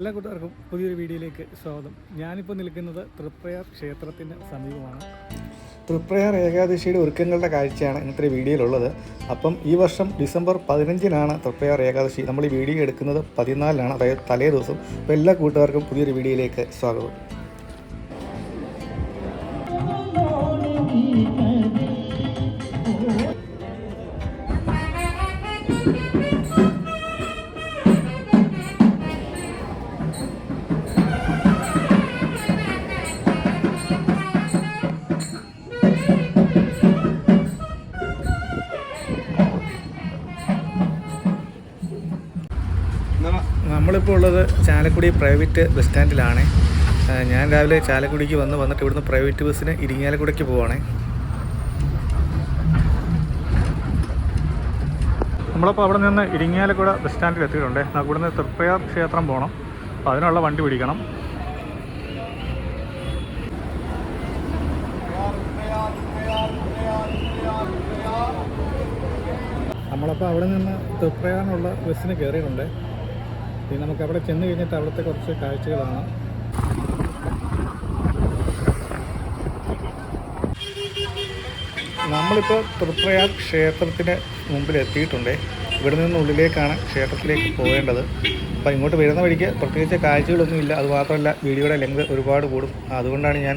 എല്ലാ കൂട്ടുകാർക്കും പുതിയൊരു വീഡിയോയിലേക്ക് സ്വാഗതം. ഞാനിപ്പോൾ നിൽക്കുന്നത് തൃപ്രയാർ ക്ഷേത്രത്തിന് സമീപമാണ്. തൃപ്രയാർ ഏകാദശിയുടെ ഒരുക്കങ്ങളുടെ കാഴ്ചയാണ് ഇന്നത്തെ വീഡിയോയിലുള്ളത്. അപ്പം ഈ വർഷം ഡിസംബർ പതിനഞ്ചിനാണ് തൃപ്രയാർ ഏകാദശി. നമ്മൾ ഈ വീഡിയോ എടുക്കുന്നത് പതിനാലിനാണ് അതായത് തലേ ദിവസം. അപ്പോൾ എല്ലാ കൂട്ടുകാർക്കും പുതിയൊരു വീഡിയോയിലേക്ക് സ്വാഗതം. നമ്മളിപ്പോൾ ഉള്ളത് ചാലക്കുടി പ്രൈവറ്റ് ബസ് സ്റ്റാൻഡിലാണ്. ഞാൻ രാവിലെ ചാലക്കുടിക്ക് വന്ന് വന്നിട്ട് ഇവിടുന്ന് പ്രൈവറ്റ് ബസ്സിന് ഇരിങ്ങാലക്കുടയ്ക്ക് പോവാണേ. നമ്മളപ്പോൾ അവിടെ നിന്ന് ഇരിങ്ങാലക്കുട ബസ് സ്റ്റാൻഡിൽ എത്തിയിട്ടുണ്ട്. നമുക്ക് നിന്ന് തൃപ്പയർ ക്ഷേത്രം പോകണം അപ്പോൾ അതിനുള്ള വണ്ടി പിടിക്കണം. നമ്മളപ്പോൾ അവിടെ നിന്ന് തൃപ്രയാറിനുള്ള ബസ്സിന് കയറിയിട്ടുണ്ട്. പിന്നെ നമുക്ക് അവിടെ ചെന്ന് കഴിഞ്ഞിട്ട് അവിടുത്തെ കുറച്ച് കാഴ്ചകളാണ്. നമ്മളിപ്പോൾ തൃപ്രയാർ ക്ഷേത്രത്തിന് മുമ്പിൽ എത്തിയിട്ടുണ്ട്. ഇവിടെ നിന്ന് ഉള്ളിലേക്കാണ് ക്ഷേത്രത്തിലേക്ക് പോകേണ്ടത് അപ്പോൾ ഇങ്ങോട്ട് വരുന്ന വഴിക്ക് പ്രത്യേകിച്ച് കാഴ്ചകളൊന്നുമില്ല അതുമാത്രമല്ല വീഡിയോയുടെ ലെങ്ത് ഒരുപാട് കൂടും. അതുകൊണ്ടാണ് ഞാൻ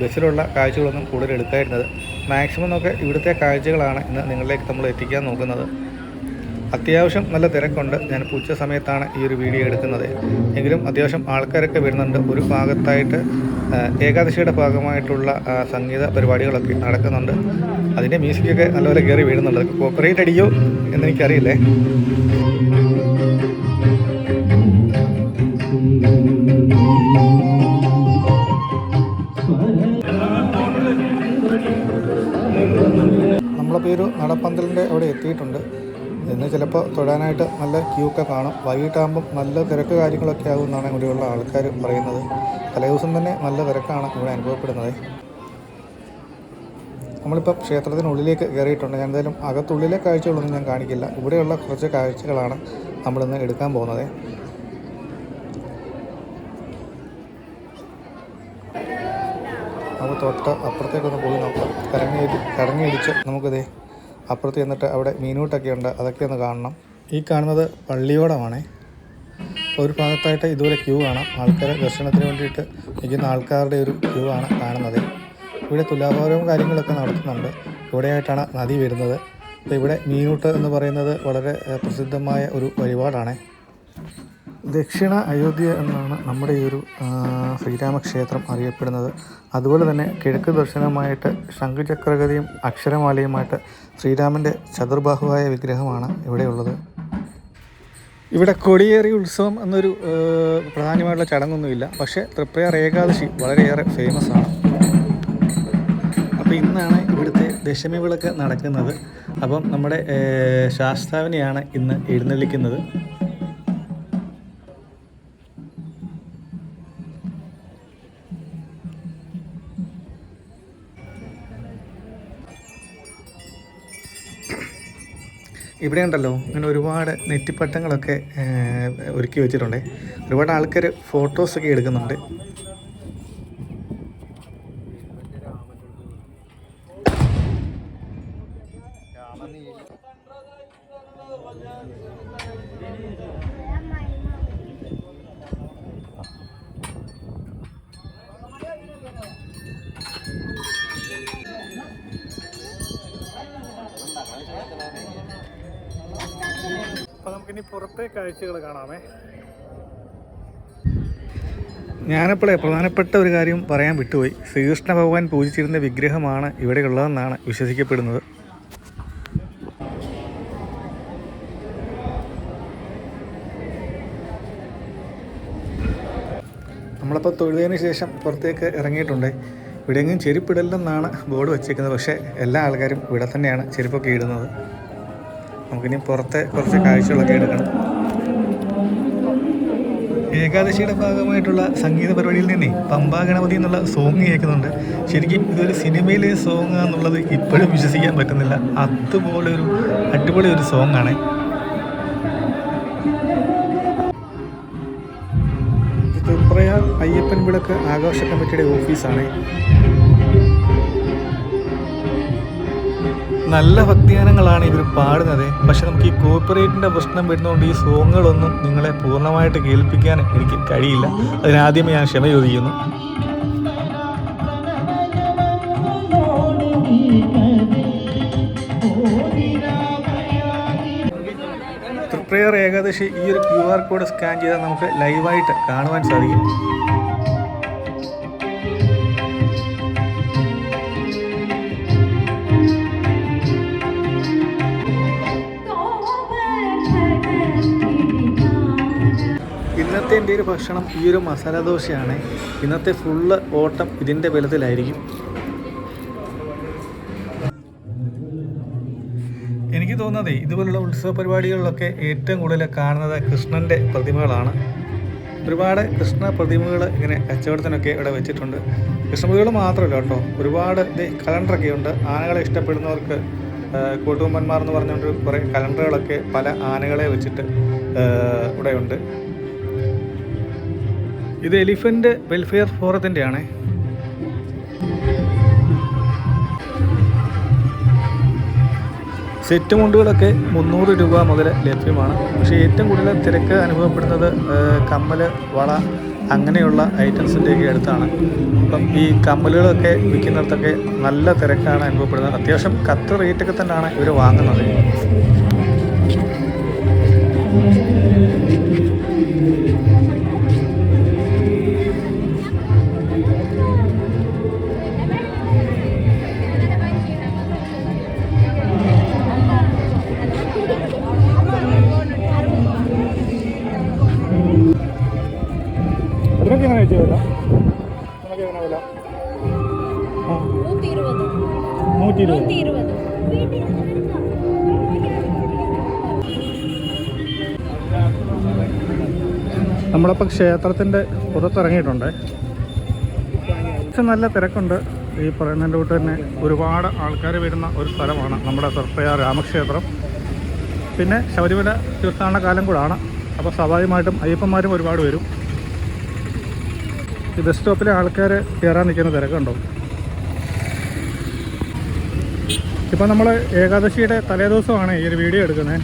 ബസ്സിലുള്ള കാഴ്ചകളൊന്നും കൂടുതൽ എടുക്കാതിരുന്നത്. മാക്സിമം നമുക്ക് ഇവിടുത്തെ കാഴ്ചകളാണ് ഇന്ന് നിങ്ങളിലേക്ക് നമ്മൾ എത്തിക്കാൻ നോക്കുന്നത്. അത്യാവശ്യം നല്ല തിരക്കുണ്ട്. ഞാൻ ഉച്ച സമയത്താണ് ഈ ഒരു വീഡിയോ എടുക്കുന്നത്. എങ്കിലും അത്യാവശ്യം ആൾക്കാരൊക്കെ വരുന്നുണ്ട്. ഒരു ഭാഗത്തായിട്ട് ഏകാദശിയുടെ ഭാഗമായിട്ടുള്ള സംഗീത പരിപാടികളൊക്കെ നടക്കുന്നുണ്ട്. അതിന്റെ മ്യൂസിക്കൊക്കെ നല്ലപോലെ കയറി വീഴുന്നുണ്ട് കോപ്പറേറ്റ് അടിയോ എന്നെനിക്കറിയില്ലേ? നമ്മളെ ഈ ഒരു നടപ്പന്തലിന്റെ അവിടെ എത്തിയിട്ടുണ്ട്. ഇന്ന് ചിലപ്പോൾ തൊഴാനായിട്ട് നല്ല ക്യൂ ഒക്കെ കാണും. വൈകിട്ടാകുമ്പം നല്ല തിരക്ക് കാര്യങ്ങളൊക്കെ ആകും എന്നാണ് ഇവിടെയുള്ള ആൾക്കാർ പറയുന്നത്. തലേദിവസം തന്നെ നല്ല തിരക്കാണ് ഇവിടെ അനുഭവപ്പെടുന്നത്. നമ്മളിപ്പോൾ ക്ഷേത്രത്തിനുള്ളിലേക്ക് കയറിയിട്ടുണ്ട്. ഞാൻ എന്തായാലും അകത്തുള്ളിലെ കാഴ്ചകളൊന്നും ഞാൻ കാണിക്കില്ല. ഇവിടെയുള്ള കുറച്ച് കാഴ്ചകളാണ് നമ്മളിന്ന് എടുക്കാൻ പോകുന്നത്. നമുക്ക് തൊട്ട് അപ്പുറത്തേക്കൊന്ന് പോയി നോക്കാം. കറങ്ങി കറങ്ങിയടിച്ച് നമുക്കിതേ അപ്പുറത്ത് ചെന്നിട്ട് അവിടെ മീനൂട്ടൊക്കെ ഉണ്ട് അതൊക്കെ ഒന്ന് കാണണം. ഈ കാണുന്നത് പള്ളിയോടമാണേ. ഒരു ഭാഗത്തായിട്ട് ഇതുപോലെ ക്യൂ ആണ് ആൾക്കാരെ ദർശനത്തിന് വേണ്ടിയിട്ട് നിൽക്കുന്ന ആൾക്കാരുടെ ഒരു ക്യൂ ആണ് കാണുന്നത്. ഇവിടെ തുലാഭാരവും കാര്യങ്ങളൊക്കെ നടത്തുന്നുണ്ട്. ഇവിടെയായിട്ടാണ് നദി വരുന്നത്. അപ്പോൾ ഇവിടെ മീനൂട്ട് എന്ന് പറയുന്നത് വളരെ പ്രസിദ്ധമായ ഒരു വഴിപാടാണ്. ദക്ഷിണ അയോധ്യ എന്നാണ് നമ്മുടെ ഈ ഒരു ശ്രീരാമക്ഷേത്രം അറിയപ്പെടുന്നത്. അതുപോലെ തന്നെ കിഴക്ക് ദർശനമായിട്ട് ശംഖുചക്രഗതിയും അക്ഷരമാലയുമായിട്ട് ശ്രീരാമന്റെ ചതുർബാഹുവായ വിഗ്രഹമാണ് ഇവിടെയുള്ളത്. ഇവിടെ കൊടിയേറി ഉത്സവം എന്നൊരു പ്രധാനമായിട്ടുള്ള ചടങ്ങൊന്നുമില്ല. പക്ഷേ തൃപ്രയാർ ഏകാദശി വളരെയേറെ ഫേമസ് ആണ്. അപ്പോൾ ഇന്നാണ് ഇവിടുത്തെ ദശമി വിളക്ക് നടക്കുന്നത്. അപ്പം നമ്മുടെ ശാസ്താവിനെയാണ് ഇന്ന് എഴുന്നള്ളിക്കുന്നത്. ഇവിടെ ഉണ്ടല്ലോ ഇങ്ങനെ ഒരുപാട് നെറ്റിപ്പട്ടങ്ങളൊക്കെ ഒരുക്കി വെച്ചിട്ടുണ്ട്. ഒരുപാട് ആൾക്കാർ ഫോട്ടോസൊക്കെ എടുക്കുന്നുണ്ട്. നമുക്കിനി പുറത്തെ കാഴ്ചകൾ കാണാമേ. ഞാനപ്പോഴേ പ്രധാനപ്പെട്ട ഒരു കാര്യം പറയാൻ വിട്ടുപോയി. ശ്രീകൃഷ്ണ ഭഗവാൻ പൂജിച്ചിരുന്ന വിഗ്രഹമാണ് ഇവിടെയുള്ളതെന്നാണ് വിശ്വസിക്കപ്പെടുന്നത്. നമ്മളപ്പോൾ തൊഴുതിന് ശേഷം പുറത്തേക്ക് ഇറങ്ങിയിട്ടുണ്ട്. ഇവിടെയെങ്കിലും ചെരുപ്പിടലെന്നാണ് ബോർഡ് വെച്ചേക്കുന്നത് പക്ഷേ എല്ലാ ആൾക്കാരും ഇവിടെ തന്നെയാണ് ചെരുപ്പൊക്കെ ഇടുന്നത്. നമുക്കിനി പുറത്തെ കുറച്ച് കാഴ്ചകളൊക്കെ എടുക്കണം. ഏകാദശിയുടെ ഭാഗമായിട്ടുള്ള സംഗീത പരിപാടിയിൽ നിന്നേ പമ്പാ ഗണപതി എന്നുള്ള സോങ് കേൾക്കുന്നുണ്ട്. ശരിക്കും ഇതൊരു സിനിമയിലെ സോങ് എന്നുള്ളത് ഇപ്പോഴും വിശ്വസിക്കാൻ പറ്റുന്നില്ല. അതുപോലെ ഒരു അടിപൊളി ഒരു സോങ് ആണ്. തൃപ്രയാർ അയ്യപ്പൻ വിളക്ക് ആഘോഷ കമ്മിറ്റിയുടെ ഓഫീസാണ് നല്ല ഭക്തിഗാനങ്ങളാണ് ഇവർ പാടുന്നത്. പക്ഷെ നമുക്ക് ഈ കോപ്പറേറ്റിന്റെ പ്രശ്നം വരുന്നതുകൊണ്ട് ഈ സോങ്ങുകളൊന്നും നിങ്ങളെ പൂർണമായിട്ട് കേൾപ്പിക്കാൻ എനിക്ക് കഴിയില്ല. അതിനാദ്യമേ ഞാൻ ക്ഷമ ചോദിക്കുന്നു. തൃപ്രയർ ഏകാദശി ഈ ഒരു ക്യു ആർ കോഡ് സ്കാൻ ചെയ്താൽ നമുക്ക് ലൈവായിട്ട് കാണുവാൻ സാധിക്കും. എന്റെ ഒരു ഭക്ഷണം ഈ ഒരു മസാല ദോശയാണ്. ഇന്നത്തെ ഫുള്ള് ഓട്ടം ഇതിന്റെ ബലത്തിലായിരിക്കും. എനിക്ക് തോന്നുന്നത് ഇതുപോലുള്ള ഉത്സവ പരിപാടികളിലൊക്കെ ഏറ്റവും കൂടുതൽ കാണുന്നത് കൃഷ്ണന്റെ പ്രതിമകളാണ്. ഒരുപാട് കൃഷ്ണ പ്രതിമകൾ ഇങ്ങനെ കച്ചവടത്തിനൊക്കെ ഇവിടെ വെച്ചിട്ടുണ്ട്. കൃഷ്ണപ്രതിമകൾ മാത്രമല്ല കേട്ടോ ഒരുപാട് ഇത് കലണ്ടറൊക്കെ ഉണ്ട്. ആനകളെ ഇഷ്ടപ്പെടുന്നവർക്ക് കൂട്ടുകുമ്പന്മാർ എന്ന് പറഞ്ഞുകൊണ്ട് കുറേ കലണ്ടറുകളൊക്കെ പല ആനകളെ വെച്ചിട്ട് ആ, ഇവിടെ ഉണ്ട് ഇത് എലിഫന്റ് വെൽഫെയർ ഫോറത്തിന്റെ ആണ് സെറ്റ് മുണ്ടുകളൊക്കെ മുന്നൂറ് രൂപ മുതൽ ലഭ്യമാണ്. പക്ഷേ ഏറ്റവും കൂടുതൽ തിരക്ക് അനുഭവപ്പെടുന്നത് കമ്മൽ വള അങ്ങനെയുള്ള ഐറ്റംസിന്റെയൊക്കെ അടുത്താണ്. അപ്പം ഈ കമ്മലുകളൊക്കെ വിൽക്കുന്നിടത്തൊക്കെ നല്ല തിരക്കാണ് അനുഭവപ്പെടുന്നത്. അത്യാവശ്യം കത്ത് റേറ്റൊക്കെ തന്നെയാണ് ഇവർ വാങ്ങുന്നത്. നൂറ്റി നമ്മളിപ്പോൾ ക്ഷേത്രത്തിന്റെ പുറത്തിറങ്ങിയിട്ടുണ്ട് നല്ല തിരക്കുണ്ട്. ഈ പറയുന്നതിന്റെ കൂട്ട് തന്നെ ഒരുപാട് ആൾക്കാർ വരുന്ന ഒരു സ്ഥലമാണ് നമ്മുടെ സർപ്പയ രാമക്ഷേത്രം. പിന്നെ ശബരിമല തീർത്ഥാടന കാലം കൂടാണ്. അപ്പോൾ സ്വാഭാവികമായിട്ടും അയ്യപ്പന്മാരും ഒരുപാട് വരും. ഈ ബസ് സ്റ്റോപ്പിലെ ആൾക്കാർ കയറാൻ നിൽക്കുന്ന തിരക്കുണ്ടോ? ഇപ്പം നമ്മൾ ഏകാദശിയുടെ തലേദിവസമാണ് ഈ ഒരു വീഡിയോ എടുക്കുന്നത്.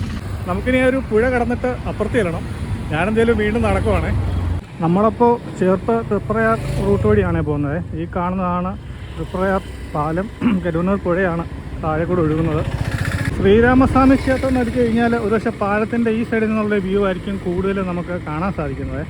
നമുക്കിനി ഒരു പുഴ കടന്നിട്ട് അപ്പുറത്ത് ചെല്ലണം. ഞാനെന്തേലും വീണ്ടും നടക്കുവാണ്. നമ്മളപ്പോൾ ചേർപ്പ് തൃപ്രയാർ റൂട്ട് വഴിയാണ് പോകുന്നത്. ഈ കാണുന്നതാണ് തൃപ്രയാർ പാലം. കരുവന്നൂർ പുഴയാണ് താഴെ കൂടെ ഒഴുകുന്നത്. ശ്രീരാമസ്വാമി ക്ഷേത്രം എന്ന് കഴിഞ്ഞാൽ ഒരുപക്ഷെ പാലത്തിന്റെ ഈ സൈഡിൽ നിന്നുള്ള വ്യൂ ആയിരിക്കും കൂടുതൽ നമുക്ക് കാണാൻ സാധിക്കുന്നത്.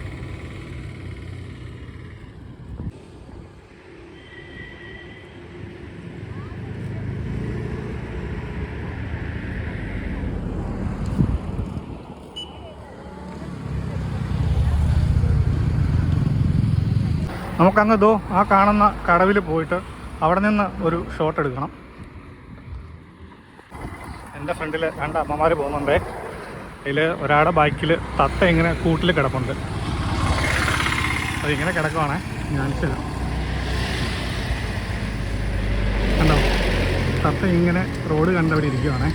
നമുക്കങ്ങ് ദോ ആ കാണുന്ന കടവിൽ പോയിട്ട് അവിടെ നിന്ന് ഒരു ഷോട്ട് എടുക്കണം. എന്റെ ഫ്രണ്ടിൽ രണ്ട് അമ്മമാർ പോകുന്നുണ്ടേ. അതിൽ ഒരാളുടെ ബൈക്കിൽ തത്ത ഇങ്ങനെ കൂട്ടിൽ കിടപ്പുണ്ട്. അതിങ്ങനെ കിടക്കുവാണേ ഞാൻ ശരി കണ്ടോ? തത്ത ഇങ്ങനെ റോഡ് കണ്ടവിടെ ഇരിക്കുവാണേ.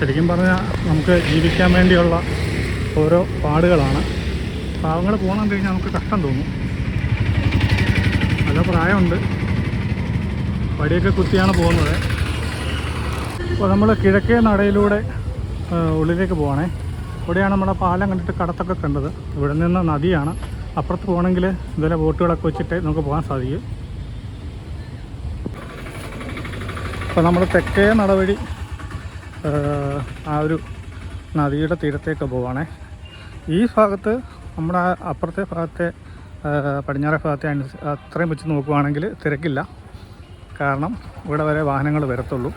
ശരിക്കും പറഞ്ഞാൽ നമുക്ക് ജീവിക്കാൻ വേണ്ടിയുള്ള ഓരോ പാടുകളാണ്. പാവങ്ങൾ പോകണം കഴിഞ്ഞാൽ നമുക്ക് കഷ്ടം തോന്നും. നല്ല പ്രായമുണ്ട്. വടിയൊക്കെ കുത്തിയാണ് പോകുന്നത്. അപ്പോൾ നമ്മൾ കിഴക്കേ നടയിലൂടെ ഉള്ളിലേക്ക് പോവാണേ. ഇവിടെയാണ് നമ്മുടെ പാലം കണ്ടിട്ട് കടത്തൊക്കെ കണ്ടത്. ഇവിടെ നിന്ന് നദിയാണ്. അപ്പുറത്ത് പോകണമെങ്കിൽ ഇതുപോലെ ബോട്ടുകളൊക്കെ വെച്ചിട്ട് നമുക്ക് പോകാൻ സാധിക്കും. അപ്പോൾ നമ്മൾ തെക്കേ നടവഴി ആ ഒരു നദിയുടെ തീരത്തേക്ക് പോവാണേ. ഈ ഭാഗത്ത് നമ്മുടെ അപ്പുറത്തെ ഭാഗത്തെ പടിഞ്ഞാറെ ഭാഗത്തെ അത്രയും വെച്ച് നോക്കുവാണെങ്കിൽ തിരക്കില്ല. കാരണം ഇവിടെ വരെ വാഹനങ്ങൾ വരത്തുള്ളൂ.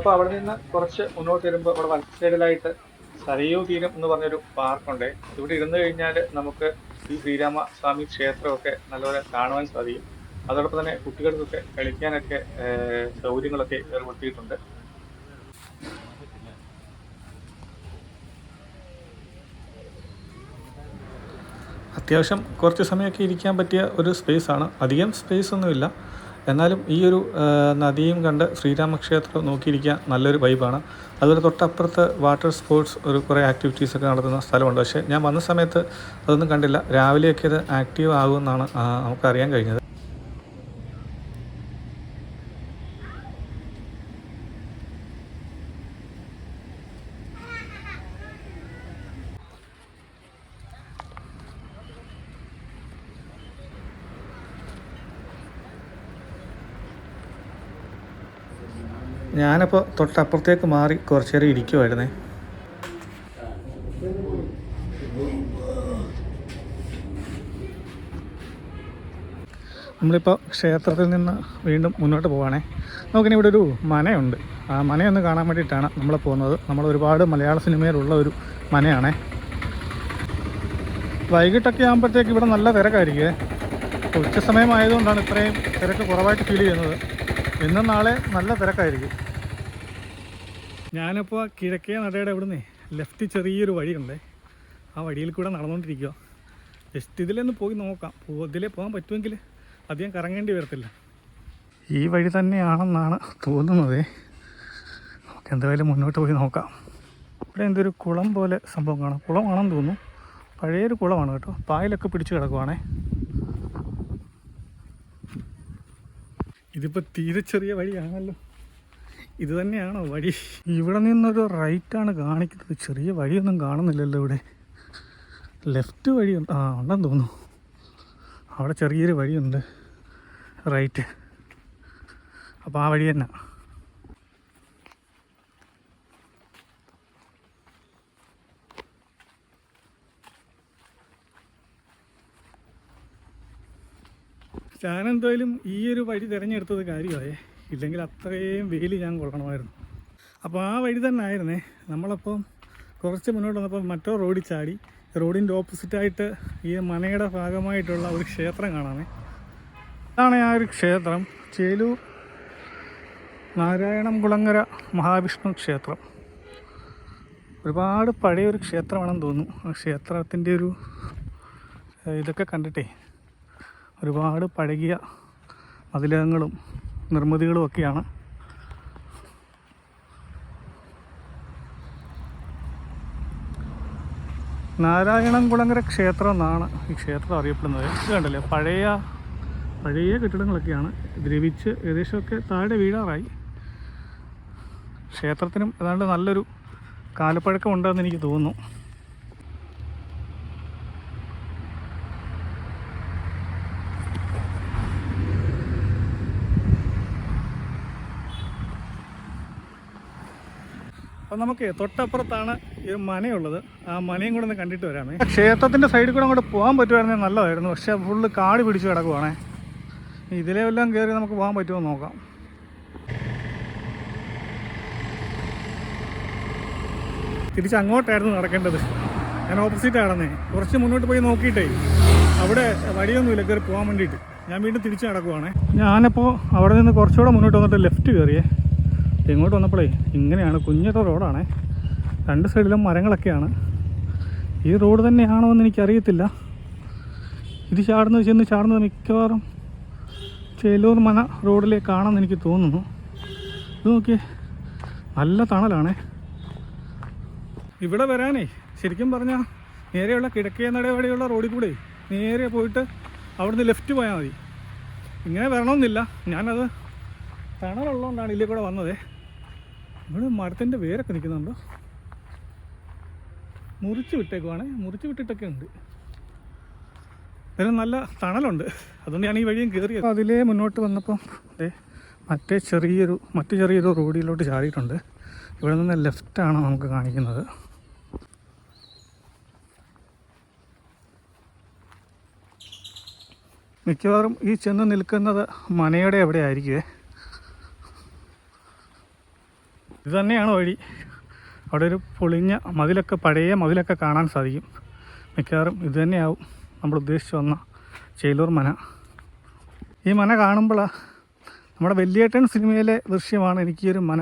നമ്മളപ്പോൾ അവിടെ നിന്ന് കുറച്ച് മുന്നോട്ട് വരുമ്പോൾ അവിടെ വലത്ത് സൈഡിലായിട്ട് സരയൂ തീരം എന്ന് പറഞ്ഞൊരു പാർക്കുണ്ട്. ഇവിടെ ഇരുന്ന് കഴിഞ്ഞാൽ നമുക്ക് ഈ ശ്രീരാമ സ്വാമി ക്ഷേത്രമൊക്കെ നല്ലപോലെ കാണുവാൻ സാധിക്കും. അതോടൊപ്പം തന്നെ കുട്ടികൾക്കൊക്കെ കളിക്കാനൊക്കെ സൗകര്യങ്ങളൊക്കെ ഏർപ്പെടുത്തിയിട്ടുണ്ട്. അത്യാവശ്യം കുറച്ച് സമയമൊക്കെ ഇരിക്കാൻ പറ്റിയ ഒരു സ്പേസ് ആണ്. അധികം സ്പേസ് ഒന്നുമില്ല. എന്നാലും ഈ ഒരു നദിയും കണ്ട് ശ്രീരാമക്ഷേത്രം നോക്കിയിരിക്കാൻ നല്ലൊരു വൈബാണ് അതുപോലെ തൊട്ടപ്പുറത്ത് വാട്ടർ സ്പോർട്സ് ഒരു കുറേ ആക്ടിവിറ്റീസ് ഒക്കെ നടത്തുന്ന സ്ഥലമുണ്ട്. പക്ഷേ ഞാൻ വന്ന സമയത്ത് അതൊന്നും കണ്ടില്ല. രാവിലെയൊക്കെ ഇത് ആക്റ്റീവ് ആകുമെന്നാണ് നമുക്കറിയാൻ കഴിഞ്ഞത്. ഞാനപ്പോൾ തൊട്ടപ്പുറത്തേക്ക് മാറി കുറച്ചു നേരം ഇരിക്കുമായിരുന്നേ നമ്മളിപ്പോൾ ക്ഷേത്രത്തിൽ നിന്ന് വീണ്ടും മുന്നോട്ട് പോവുകയാണേ നമുക്കിനി ഇവിടെ ഒരു മനയുണ്ട്. ആ മനയൊന്ന് കാണാൻ വേണ്ടിയിട്ടാണ് നമ്മൾ പോകുന്നത്. നമ്മൾ ഒരുപാട് മലയാള സിനിമയിലുള്ള ഒരു മനയാണേ. വൈകിട്ടൊക്കെ ആകുമ്പോഴത്തേക്ക് ഇവിടെ നല്ല തിരക്കായിരിക്കും ഉച്ച സമയമായതുകൊണ്ടാണ് ഇത്രയും തിരക്ക് കുറവായിട്ട് ഫീൽ ചെയ്യുന്നത്. ഇന്നും നാളെ നല്ല തിരക്കായിരിക്കും. ഞാനിപ്പോൾ കിഴക്കേ നടയുടെ ഇവിടുന്ന് ലെഫ്റ്റ് ചെറിയൊരു വഴിയുണ്ട് ആ വഴിയിൽ കൂടെ നടന്നുകൊണ്ടിരിക്കുക ജസ്റ്റ് ഇതിലൊന്ന് പോയി നോക്കാം. ഇതിലേ പോകാൻ പറ്റുമെങ്കിൽ അധികം കറങ്ങേണ്ടി വരത്തില്ല. ഈ വഴി തന്നെയാണെന്നാണ് തോന്നുന്നത്. നമുക്ക് എന്തായാലും മുന്നോട്ട് പോയി നോക്കാം. ഇവിടെ എന്തൊരു കുളം പോലെ സംഭവം കാണാം. കുളമാണെന്ന് തോന്നുന്നു. പഴയൊരു കുളമാണ് കേട്ടോ. പായലൊക്കെ പിടിച്ച് കിടക്കുവാണേ. ഇതിപ്പോൾ തീരെ ചെറിയ വഴിയാണല്ലോ. ഇത് തന്നെയാണോ വഴി? ഇവിടെ നിന്നൊരു റൈറ്റാണ് കാണിക്കുന്നത്. ചെറിയ വഴിയൊന്നും കാണുന്നില്ലല്ലോ ഇവിടെ. ലെഫ്റ്റ് വഴിയുണ്ട് ആ ഉണ്ടെന്ന് തോന്നുന്നു. അവിടെ ചെറിയൊരു വഴിയുണ്ട്. റൈറ്റ് അപ്പോൾ ആ വഴി തന്നെ. ഞാനെന്തായാലും ഈ ഒരു വഴി തിരഞ്ഞെടുത്തത് കാര്യമായേ. ഇല്ലെങ്കിൽ അത്രയും വെയിൽ ഞാൻ കൊള്ളണമായിരുന്നു. അപ്പോൾ ആ വഴി തന്നെ ആയിരുന്നേ നമ്മളപ്പോൾ കുറച്ച് മുന്നോട്ട് വന്നപ്പോൾ മറ്റോ റോഡിൽ ചാടി റോഡിന്റെ ഓപ്പോസിറ്റായിട്ട് ഈ മനയുടെ ഭാഗമായിട്ടുള്ള ഒരു ക്ഷേത്രം കാണാമേ. അതാണ് ആ ഒരു ക്ഷേത്രം. ചേലൂർ നാരായണം കുളങ്ങര മഹാവിഷ്ണു ക്ഷേത്രം. ഒരുപാട് പഴയൊരു ക്ഷേത്രമാണെന്ന് തോന്നുന്നു. ആ ക്ഷേത്രത്തിന്റെ ഒരു ഇതൊക്കെ കണ്ടിട്ടേ. ഒരുപാട് പഴകിയ മതിലകങ്ങളും നിർമ്മിതികളും ഒക്കെയാണ്. നാരായണംകുളങ്ങര ക്ഷേത്രം എന്നാണ് ഈ ക്ഷേത്രം അറിയപ്പെടുന്നത്. ഇത് കണ്ടല്ലേ? പഴയ പഴയ കെട്ടിടങ്ങളൊക്കെയാണ്. ദ്രവിച്ച് ഏകദേശമൊക്കെ താഴെ വീഴാറായി. ക്ഷേത്രത്തിനും ഏതാണ്ട് നല്ലൊരു കാലപ്പഴക്കം ഉണ്ടെന്ന് എനിക്ക് തോന്നുന്നു. അപ്പം നമുക്ക് തൊട്ടപ്പുറത്താണ് ഈ മനയുള്ളത്. ആ മനയും കൂടെ ഒന്ന് കണ്ടിട്ട് വരാമേ. ക്ഷേത്രത്തിന്റെ സൈഡിൽ കൂടെ അങ്ങോട്ട് പോകാൻ പറ്റുമായിരുന്നെങ്കിൽ നല്ലതായിരുന്നു. പക്ഷേ ഫുള്ള് കാട് പിടിച്ച് കിടക്കുവാണേ. ഇതിലെ എല്ലാം കയറി നമുക്ക് പോകാൻ പറ്റുമോ നോക്കാം. തിരിച്ച് അങ്ങോട്ടായിരുന്നു നടക്കേണ്ടത്. ഞാൻ ഓപ്പോസിറ്റ് ആണെന്നേ കുറച്ച് മുന്നോട്ട് പോയി നോക്കിയിട്ടേ. അവിടെ വഴിയൊന്നുമില്ല കയറി പോകാൻ വേണ്ടിയിട്ട്. ഞാൻ വീണ്ടും തിരിച്ച് നടക്കുവാണേ. ഞാനിപ്പോൾ അവിടെ നിന്ന് കുറച്ചുകൂടെ മുന്നോട്ട് വന്നിട്ട് ലെഫ്റ്റ് കയറിയേ. ഇങ്ങോട്ട് വന്നപ്പോഴേ ഇങ്ങനെയാണ് കുഞ്ഞിട്ട റോഡാണേ. രണ്ട് സൈഡിലും മരങ്ങളൊക്കെയാണ്. ഈ റോഡ് തന്നെയാണോ എന്ന് എനിക്കറിയത്തില്ല. ഇത് ചാടുന്നത് ചെന്ന് ചാടുന്നത് മിക്കവാറും ചേലൂർ മന റോഡിലേക്കാണെന്ന് എനിക്ക് തോന്നുന്നു. ഇത് നോക്കി നല്ല തണലാണേ. ഇവിടെ വരാനേ ശരിക്കും പറഞ്ഞാൽ നേരെയുള്ള കിടക്കേ നടവഴിയുള്ള റോഡിൽ കൂടെ നേരെ പോയിട്ട് അവിടുന്ന് ലെഫ്റ്റ് പോയാൽ മതി. ഇങ്ങനെ വരണമെന്നില്ല. ഞാനത് തണലുള്ളതുകൊണ്ടാണ് ഇതിലേ കൂടെ വന്നതേ. ഇവിടെ മരത്തിന്റെ വേരൊക്കെ നിൽക്കുന്നുണ്ടോ? മുറിച്ച് വിട്ടേക്കുവാണേ. മുറിച്ച് വിട്ടിട്ടൊക്കെ ഉണ്ട്. ഇതിന് നല്ല തണലുണ്ട്. അതുകൊണ്ട് ഞാൻ ഈ വഴിയും കയറിയത്. അതിലേ മുന്നോട്ട് വന്നപ്പം അതെ മറ്റേ ചെറിയൊരു മറ്റു ചെറിയൊരു റോഡിലോട്ട് ചാടിയിട്ടുണ്ട്. ഇവിടെ നിന്ന് ലെഫ്റ്റാണ് നമുക്ക് കാണിക്കുന്നത്. മിക്കവാറും ഈ ചെന്ന് നിൽക്കുന്നത് മനയുടെ എവിടെ ആയിരിക്കുമേ ഇത് തന്നെയാണ് വഴി. അവിടെ ഒരു പൊളിഞ്ഞ മതിലൊക്കെ പഴയ മതിലൊക്കെ കാണാൻ സാധിക്കും. മിക്കവാറും ഇത് തന്നെയാവും നമ്മൾ ഉദ്ദേശിച്ച് വന്ന ചേലൂർ മന. ഈ മന കാണുമ്പോഴാണ് നമ്മുടെ വലിയേട്ടൻ സിനിമയിലെ ദൃശ്യമാണ് എനിക്ക് ഒരു മന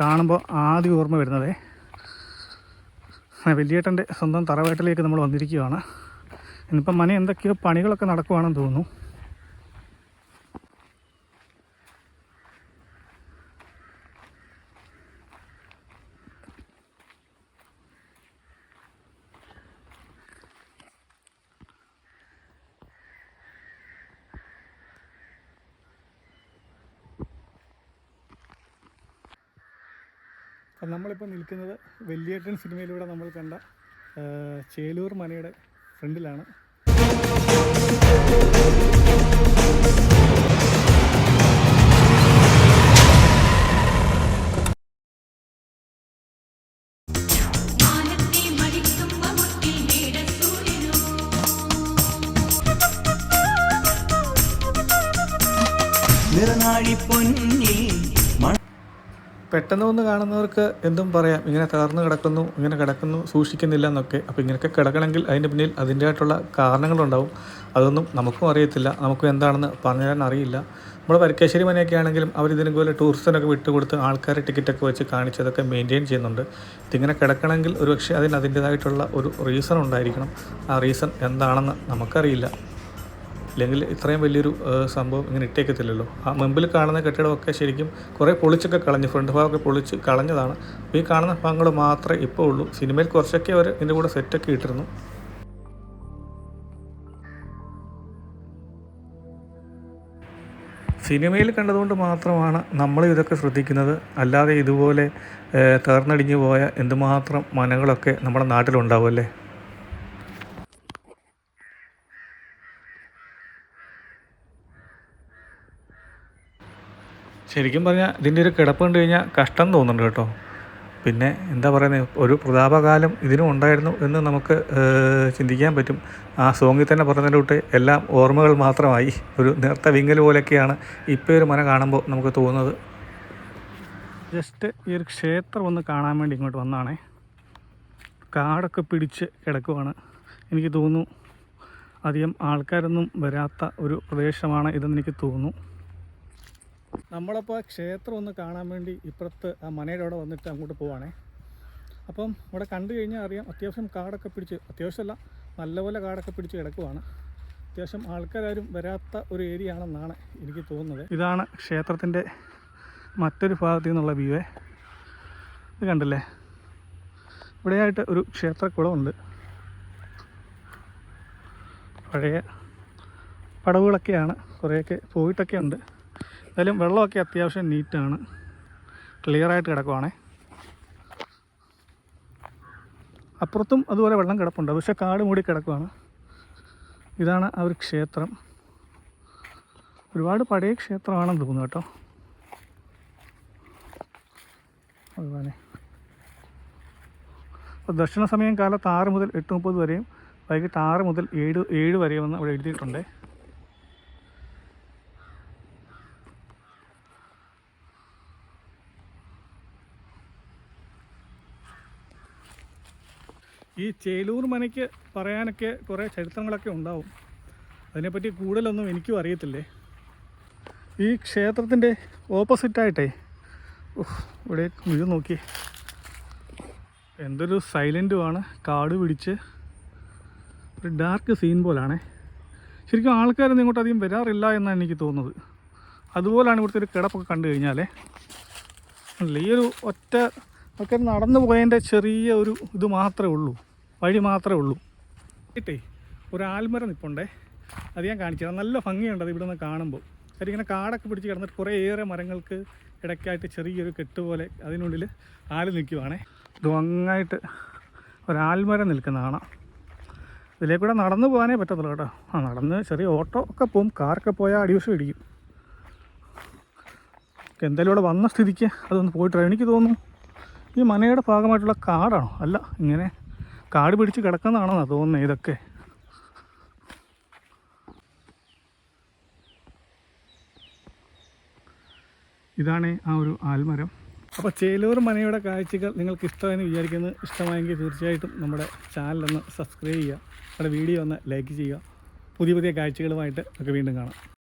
കാണുമ്പോൾ ആദ്യം ഓർമ്മ വരുന്നത്. വലിയേട്ടന്റെ സ്വന്തം തറവാട്ടിലേക്ക് നമ്മൾ വന്നിരിക്കുകയാണ് ഇന്നിപ്പം മന എന്തൊക്കെയോ പണികളൊക്കെ നടക്കുവാണെന്ന് തോന്നുന്നു. അപ്പം നമ്മളിപ്പോൾ നിൽക്കുന്നത് വെല്ലിയേട്ടൻ സിനിമയിലൂടെ നമ്മൾ കണ്ട ചേലൂർ മനയുടെ ഫ്രണ്ടിലാണ്. പെട്ടെന്ന് വന്ന് കാണുന്നവർക്ക് എന്തും പറയാം. ഇങ്ങനെ തകർന്ന് കിടക്കുന്നു ഇങ്ങനെ കിടക്കുന്നു സൂക്ഷിക്കുന്നില്ല എന്നൊക്കെ. അപ്പോൾ ഇങ്ങനെയൊക്കെ കിടക്കണമെങ്കിൽ അതിന്റെ പിന്നിൽ അതിന്റേതായിട്ടുള്ള കാരണങ്ങളുണ്ടാവും. അതൊന്നും നമുക്കും അറിയത്തില്ല. നമുക്കും എന്താണെന്ന് പറഞ്ഞു തരാൻ അറിയില്ല. നമ്മൾ വരക്കേശ്ശേരി മനയൊക്കെ ആണെങ്കിലും അവർ ഇതിനുപോലെ ടൂറിസ്റ്റിനൊക്കെ വിട്ടുകൊടുത്ത് ആൾക്കാരെ ടിക്കറ്റൊക്കെ വെച്ച് കാണിച്ചതൊക്കെ മെയിന്റെയിൻ ചെയ്യുന്നുണ്ട്. ഇതിങ്ങനെ കിടക്കണമെങ്കിൽ ഒരു പക്ഷേ അതിന് അതിന്റേതായിട്ടുള്ള ഒരു റീസൺ ഉണ്ടായിരിക്കണം. ആ റീസൺ എന്താണെന്ന് നമുക്കറിയില്ല. ഇല്ലെങ്കിൽ ഇത്രയും വലിയൊരു സംഭവം ഇങ്ങനെ ഇട്ടേക്കത്തില്ലല്ലോ. ആ മുമ്പിൽ കാണുന്ന കെട്ടിടമൊക്കെ ശരിക്കും കുറേ പൊളിച്ചൊക്കെ കളഞ്ഞു ഫ്രണ്ട് ഭാഗമൊക്കെ പൊളിച്ച് കളഞ്ഞതാണ്. അപ്പോൾ ഈ കാണുന്ന ഭാഗങ്ങൾ മാത്രമേ ഇപ്പോൾ ഉള്ളൂ. സിനിമയിൽ കുറച്ചൊക്കെ അവർ ഇതിന്റെ കൂടെ സെറ്റൊക്കെ ഇട്ടിരുന്നു. സിനിമയിൽ കണ്ടതുകൊണ്ട് മാത്രമാണ് നമ്മൾ ഇതൊക്കെ ശ്രദ്ധിക്കുന്നത്. അല്ലാതെ ഇതുപോലെ തേർന്നടിഞ്ഞു പോയ എന്തുമാത്രം മനകളൊക്കെ നമ്മുടെ നാട്ടിലുണ്ടാവും അല്ലേ? ശരിക്കും പറഞ്ഞാൽ ഇതിന്റെ ഒരു കിടപ്പ് കണ്ടു കഴിഞ്ഞാൽ കഷ്ടം തോന്നുന്നുണ്ട് കേട്ടോ. പിന്നെ എന്താ പറയുന്നത് ഒരു പ്രതാപകാലം ഇതിനും ഉണ്ടായിരുന്നു എന്ന് നമുക്ക് ചിന്തിക്കാൻ പറ്റും. ആ സോങ്ങിൽ തന്നെ പറഞ്ഞതിന്റെ കൂട്ട് എല്ലാം ഓർമ്മകൾ മാത്രമായി. ഒരു നേർത്ത വിങ്ങൽ പോലെയൊക്കെയാണ് ഇപ്പോൾ ഒരു മന കാണുമ്പോൾ നമുക്ക് തോന്നുന്നത്. ജസ്റ്റ് ഈ ഒരു ക്ഷേത്രം ഒന്ന് കാണാൻ വേണ്ടി ഇങ്ങോട്ട് വന്നാണേ. കാടൊക്കെ പിടിച്ച് കിടക്കുവാണ്. എനിക്ക് തോന്നുന്നു അധികം ആൾക്കാരൊന്നും വരാത്ത ഒരു പ്രദേശമാണ് ഇതെന്ന് എനിക്ക് തോന്നുന്നു. നമ്മളപ്പോൾ ക്ഷേത്രം ഒന്ന് കാണാൻ വേണ്ടി ഇപ്പുറത്ത് ആ മനയുടെ അവിടെ വന്നിട്ട് അങ്ങോട്ട് പോവാണേ. അപ്പം ഇവിടെ കണ്ടു കഴിഞ്ഞാൽ അറിയാം അത്യാവശ്യം കാടൊക്കെ പിടിച്ച് അത്യാവശ്യമല്ല നല്ലപോലെ കാടൊക്കെ പിടിച്ച് കിടക്കുവാണ്. അത്യാവശ്യം ആൾക്കാരും വരാത്ത ഒരു ഏരിയ ആണെന്നാണ് എനിക്ക് തോന്നുന്നത്. ഇതാണ് ക്ഷേത്രത്തിന്റെ മറ്റൊരു ഭാഗത്തു നിന്നുള്ള വ്യൂവേ ഇത് കണ്ടില്ലേ? ഇവിടെയായിട്ട് ഒരു ക്ഷേത്രക്കുളമുണ്ട്. പഴയ പടവുകളൊക്കെയാണ് കുറേയൊക്കെ പോയിട്ടൊക്കെ ഉണ്ട് എന്തായാലും വെള്ളമൊക്കെ അത്യാവശ്യം നീറ്റാണ്. ക്ലിയറായിട്ട് കിടക്കുവാണേ. അപ്പുറത്തും അതുപോലെ വെള്ളം കിടപ്പുണ്ട്. പക്ഷെ കാട് മൂടി കിടക്കുവാണ്. ഇതാണ് ആ ഒരു ക്ഷേത്രം. ഒരുപാട് പഴയ ക്ഷേത്രമാണെന്ന് തോന്നുന്നു കേട്ടോ. അതുപോലെ അപ്പോൾ ദർശന സമയം കാലത്ത് ആറ് മുതൽ എട്ട് മുപ്പത് വരെയും വൈകിട്ട് ആറ് മുതൽ ഏഴ് ഏഴ് വരെയുമെന്ന് അവിടെ എഴുതിയിട്ടുണ്ട്. ഈ ചേലൂർ മനയ്ക്ക് പറയാനൊക്കെ കുറേ ചരിത്രങ്ങളൊക്കെ ഉണ്ടാവും. അതിനെപ്പറ്റി കൂടുതലൊന്നും എനിക്കും അറിയത്തില്ലേ? ഈ ക്ഷേത്രത്തിന്റെ ഓപ്പോസിറ്റായിട്ടേ ഇവിടെ മുഴുവൻ നോക്കി എന്തൊരു സൈലന്റുമാണ്. കാട് പിടിച്ച് ഒരു ഡാർക്ക് സീൻ പോലാണേ. ശരിക്കും ആൾക്കാരൊന്നും ഇങ്ങോട്ട് അധികം വരാറില്ല എന്നാണ് എനിക്ക് തോന്നുന്നത്. അതുപോലാണ് ഇവിടുത്തെ ഒരു കിടപ്പൊക്കെ കണ്ടു കഴിഞ്ഞാലേ. അല്ല ഈ ഒരു ഒറ്റ ഒക്കെ നടന്നു പോയതിന്റെ ചെറിയ ഒരു ഇത് മാത്രമേ ഉള്ളൂ. വഴി മാത്രമേ ഉള്ളൂ. കേട്ടേ ഒരു ആൽമരം നിൽപ്പുണ്ടേ അത് ഞാൻ കാണിച്ചു നല്ല ഭംഗിയുണ്ട് അത് ഇവിടെ നിന്ന് കാണുമ്പോൾ. കാര്യം ഇങ്ങനെ കാടൊക്കെ പിടിച്ച് കിടന്നിട്ട് കുറേ ഏറെ മരങ്ങൾക്ക് ഇടയ്ക്കായിട്ട് ചെറിയൊരു കെട്ട് പോലെ അതിനുള്ളിൽ ആൽ നിൽക്കുവാണേ. ഇത് ഭംഗായിട്ട് ഒരാൽമരം നിൽക്കുന്ന കാണാം. കൂടെ നടന്നു പോകാനേ പറ്റത്തുള്ളൂ കേട്ടോ. ആ നടന്ന് ചെറിയ ഓട്ടോ ഒക്കെ പോവും. കാറൊക്കെ പോയാൽ അടിവശം ഇടിക്കും എന്തായാലും ഇവിടെ വന്ന സ്ഥിതിക്ക് അതൊന്ന് പോയിട്ട്. എനിക്ക് തോന്നുന്നു. ഈ മനയുടെ ഭാഗമായിട്ടുള്ള കാടാണോ? അല്ല ഇങ്ങനെ കാട് പിടിച്ച് കിടക്കുന്നതാണെന്നാണ് തോന്നുന്നത് ഇതൊക്കെ. ഇതാണ് ആ ഒരു ആൽമരം. അപ്പോൾ ചേലൂർ മനയുടെ കാഴ്ചകൾ നിങ്ങൾക്ക് ഇഷ്ടമായെന്ന് വിചാരിക്കുന്നത് ഇഷ്ടമായെങ്കിൽ തീർച്ചയായിട്ടും നമ്മുടെ ചാനലൊന്ന് സബ്സ്ക്രൈബ് ചെയ്യുക. നമ്മുടെ വീഡിയോ ഒന്ന് ലൈക്ക് ചെയ്യുക. പുതിയ പുതിയ കാഴ്ചകളുമായിട്ട് ഒക്കെ വീണ്ടും കാണാം.